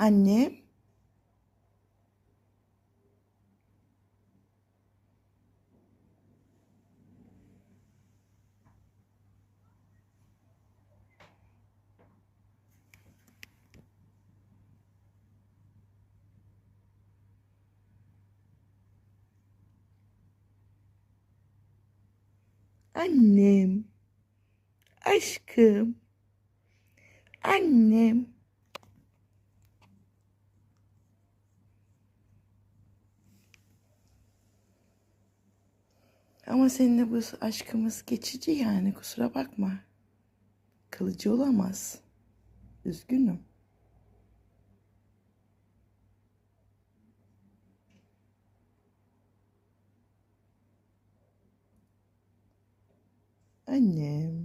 Annem. Annem. Aşkım. Annem. Ama seninle bu aşkımız geçici yani kusura bakma. Kılıcı olamaz. Üzgünüm. Annem.